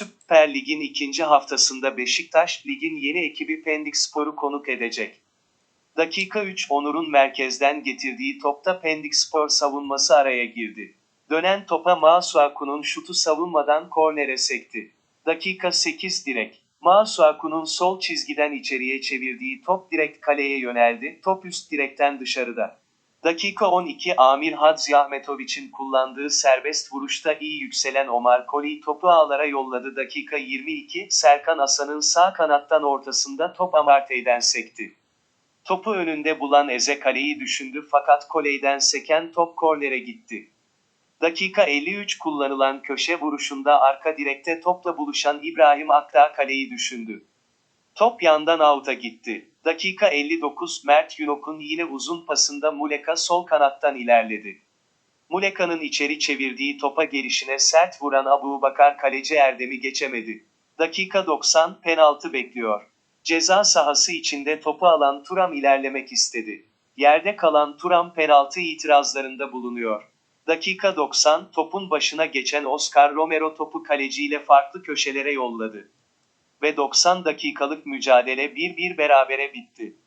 Süper Lig'in ikinci haftasında Beşiktaş, ligin yeni ekibi Pendik Spor'u konuk edecek. Dakika 3 Onur'un merkezden getirdiği topta Pendik Spor savunması araya girdi. Dönen topa Masuaku'nun şutu savunmadan kornere sekti. Dakika 8 direk. Masuaku'nun sol çizgiden içeriye çevirdiği top direkt kaleye yöneldi. Top üst direkten dışarıda. Dakika 12 Amir Hadzi Ahmetoviç'in kullandığı serbest vuruşta iyi yükselen Omar Koli topu ağlara yolladı. Dakika 22 Serkan Asan'ın sağ kanattan ortasında top Amartey'den sekti. Topu önünde bulan Eze kaleyi düşündü fakat Koley'den seken top kornere gitti. Dakika 53 kullanılan köşe vuruşunda arka direkte topla buluşan İbrahim Akdağ kaleyi düşündü. Top yandan out'a gitti. Dakika 59 Mert Yunok'un yine uzun pasında Muleka sol kanattan ilerledi. Muleka'nın içeri çevirdiği topa gelişine sert vuran Abu Bakar kaleci Erdem'i geçemedi. Dakika 90 penaltı bekliyor. Ceza sahası içinde topu alan Turam ilerlemek istedi. Yerde kalan Turam penaltı itirazlarında bulunuyor. Dakika 90 topun başına geçen Oscar Romero topu kaleciyle farklı köşelere yolladı. Ve 90 dakikalık mücadele 1-1 berabere bitti.